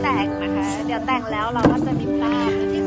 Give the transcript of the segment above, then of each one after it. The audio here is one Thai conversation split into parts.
แต่งนะคะ เดี๋ยวแต่งแล้วเราก็จะมีภาพที่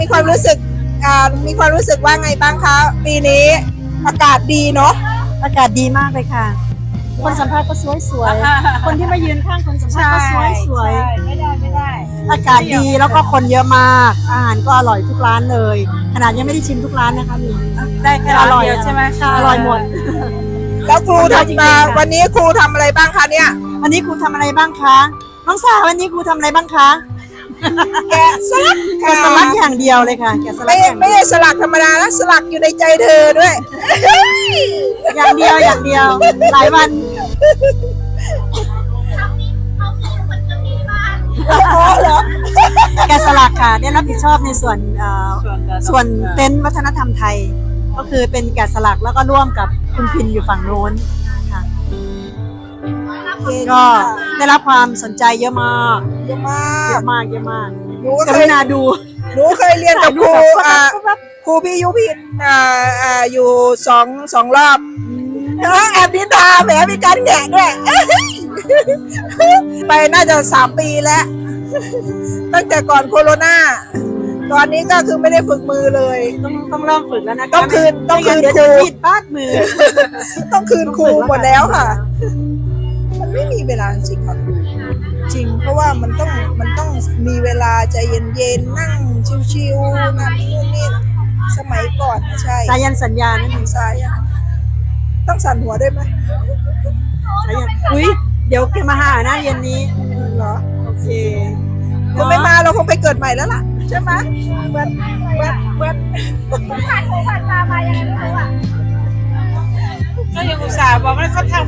มีความรู้สึกอ่ามีความรู้สึกว่าไงบ้างคะ ปีนี้อากาศดีเนาะอากาศดีมากเลยค่ะ คนสัมภาษณ์ก็สวยสวยๆคนที่มายืนข้างคนสัมภาษณ์ก็สวยสวยๆไม่ได้ไม่ได้ อากาศดีแล้วก็คนเยอะมาก อาหารก็อร่อยทุกร้านเลย ขนาดยังไม่ได้ชิมทุกร้านนะคะมี ได้แค่อร้านร่อยเดียวใช่ไหมอร่อยหมด แล้วครูเยอะจริงทำๆมาค่ะวันนี้ครูทำอะไรบ้างคะเนี่ย วันนี้ครูทำอะไรบ้างคะ น้องสาววันนี้ครูทำอะไรบ้างคะ แกะสลักแกะสลักอย่างเดียวเลยค่ะแกะสลัไม่กอย่างไม่เดียวใช่สลักธรรมดานะสลักอยู่ในใจเธอด้วยอย่างเดียวอย่างเดียว หลายวันอ๋อเหรอแกะสลักค่ะ ได้รับผิดชอบในส่วนเอ่อส่วนเต็นท์วัฒนธรรมไทย ก็คือเป็นแกะสลักแล้วก็ร่วมกับคุณพินอยู่ฝั่งโน้น ค่ะก็ได้รับความสนใจเยอะมากเยอะมาเยกอะมากเยอะมากหนูก็กเครุยณาดู หนูเคยเรียนกับครูถ่ายรูปกับอ่าแบบครูพี่ยุพินอ่าอ่าอยู่สองสองรอบแล้วแอบนินทาแหมมีการแงะด้วยไปน่าจะสามปีแล้ว ตั้งแต่ก่อนโควิดตอนนี้ก็คือไม่ได้ฝึกมือเลย ต้องต้องเริ่มฝึกแล้วนะคะต้องคืนต้องคืนไม่งั้เดี๋ยวครูจะผิดบาดมือต้องคืนครูหมดแล้วค่ะ มันไม่มีเวลาจริงๆค่ะครูจริง เพราะว่ามันต้องมันต้องมีเวลาใจเย็นๆนั่งชิวๆนั่นนู่นนี่สมัยก่อนใช่สายันสัญญานั่นเองทางซ้ายอะต้องสั่นหัวด้วยไหมสายันอุ้ยเดี๋ยวแกมาหานะเย็นนี้เหรอโอเคคงไม่มาเราคงไปเกิดใหม่แล้วล่ะใช่ไหมเว็บเว็บเว็บผ่านของผ่านมามายังไงไม่รู้อะก็ยังอุตส่าห์บอกว่าเขาทำ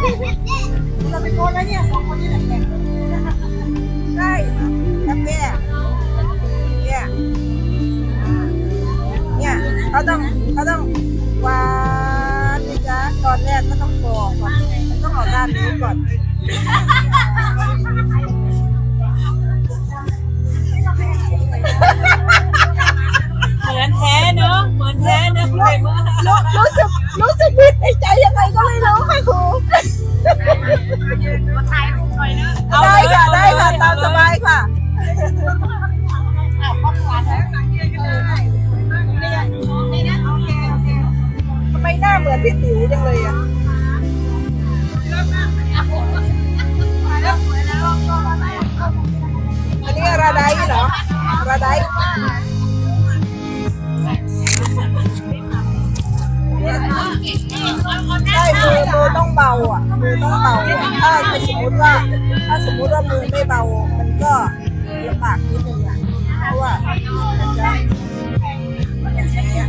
เราไปโพสแล้วเนี่ยสองคนนี่แหละแข่งใช่ครับแม่เนี่ยเนี่ยเขาต้องเขาต้องวานนะจ๊ะตอนแรกก็ต้องกรอกก่อนต้องเอาด้านนี้ก่อนเหมือนแท้เนอะเหมือนแท้เนอะใครเมื่อรู้รู้สึก รู้สึกผิดในใจยังไงก็ไม่รู้ค่ะครูได้ค่ะได้ค่ะตามสบายค่ะทำไมหน้าเหมือนพี่ติ๋วจังเลยอะอันนี้ระไดเหรอระได มือมือต้องเบาอะมือต้องเบาอะถ้าสมมติว่า ถ้าสมมติว่ามือไม่เบา มันก็ลำบากนิดนึงอะเพราะว่ามันจะมันจะใช้อะ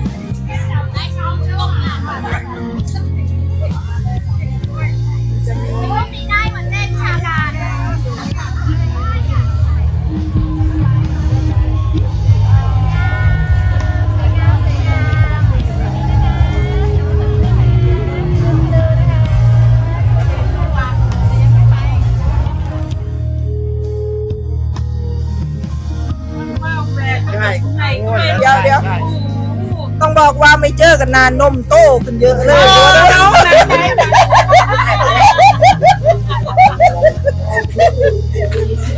เจอกันนานนมโตขึ้นเยอะเลย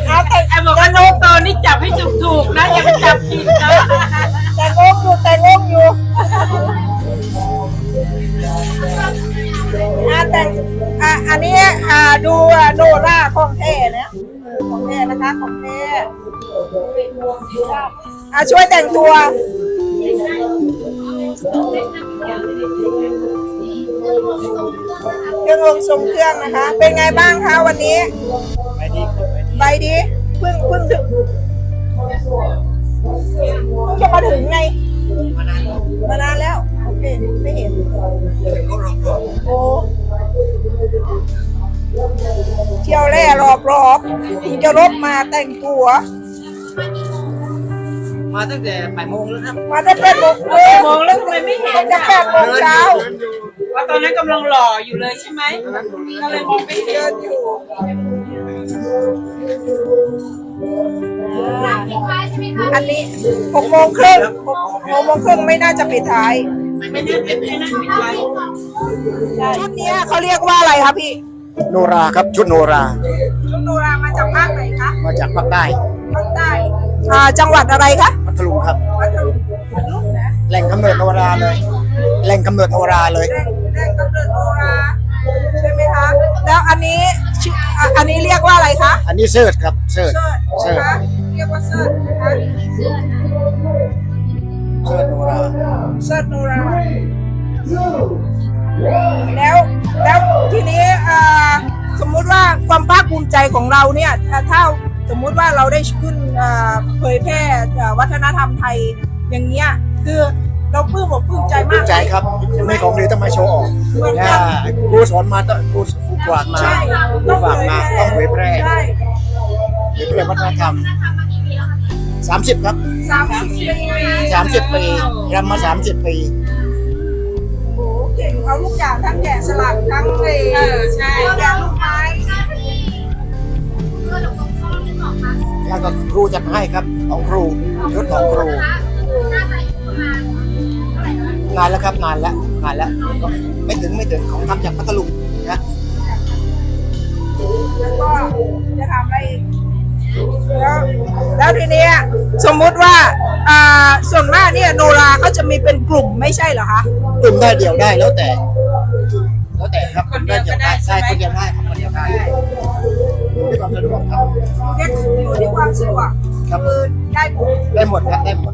เอาแต่ไอ้บอกว่าโนมโตนี่จับให้ถูกๆนะอย่าไปจับผิดนะแต่งงอยู่แต่งงอยู่อะแต่งอะอันนี้อ่าดูอะโนราของแท้นะของแท้นะคะของแท้อะช่วยแต่งตัว เครื่ององค์ทรงเครื่องนะคะ เป็นไงบ้างคะวันนี้ใบดีเพิ่งเพิ่งถึงเพิ่งจะมาถึงไงมานานแล้วโอเคไม่เห็นโอ้เที่ยวแร่รอบรอบถึงจะรบมาแต่งตัว มาตั้งแต่บ่ายโมงแล้วครับมาได้แปดโมงเออมองแล้วทำไมไม่เห็นจะแปดโมงเช้าว่าตอนนั้นกำลังหล่ออยู่เลยใช่ไหมก็เลยมองไม่เห็เดินนอยู่อันนี้หกโมงครึ่งหกหกโมงครึ่งไม่น่าจะปิดท้ายไม่นั่นไม่นั่นปิดไว้ชุดเนี้ยเขาเรียกว่าอะไรคะพี่โนราครับชุดโนรา ชุดโนรามาจากภาคไหนคะมาจากภาคใต้ภาคใต้อ่าจังหวัดอะไรคะพั ทลุงครับ พัทลุงลูกนะแหล่งกำเนิดโนราเลย แหล่งกำเนิดโนราเลยแรงแรงกำเนิดโนราใช่ไหมคะ แล้วอันนี้ชื่ออะอันนี้เรียกว่าอะไรคะ อันนี้เสิร์ชครับเสิร์ชเชิดเสิร์ชนะคะเรียกว่าเซิร์ชนะคะเสิร์ชโนราเซิร์ชโนราแล้วแล้วทีนี้อ่าสมมุติว่าความภาคภูมิใจของเราเนี่ยถ้าถ้า สมมุติว่าเราได้ขึ้นอ่าเผยแพร่อ่าวัฒนธรรมไทยอย่างเงี้ยคือเราปลื้มอกปลื้มใจภูมากมิใจครับไม่ของดีต้องมาโชว์ออกนะครูสอนมาต้องครูครูกวาดมาใช่ครูฝากมาต้องเผยแพร่ใช่เผยแพร่วัฒนธรรมสามสิบครับสามสิบปีสามสิบปีรำมาสามสิบปีโอ้โหเก่งเอาลูกอย่างทั้งแกะสลักทั้งเลยเออใช่แกะลูกไม้ แล้วก็ครูจัดให้ครับของครูชุดของครูนานแล้วครับนานแล้วนานแล้วก็ไม่ถึงไม่ถึงของทำจากพัทลุงนะแล้วก็จะทำอะไรอีกแล้วแล้วทีเนี้ยสมมุติว่าอ่าส่วนมากเนี่ยโนราเขาจะมีเป็นกลุ่มไม่ใช่เหรอคะกลุ่มได้เดี่ยวได้แล้วแต่ แล้วแต่ครับคนเดียวได้ใช่คนเดียวได้ครับคนเดียวได้อยู่ที่ความ สะดวกครับเรียกอยู่ที่ความสะดวกครับ คือได้หมด ได้หมดครับได้หมด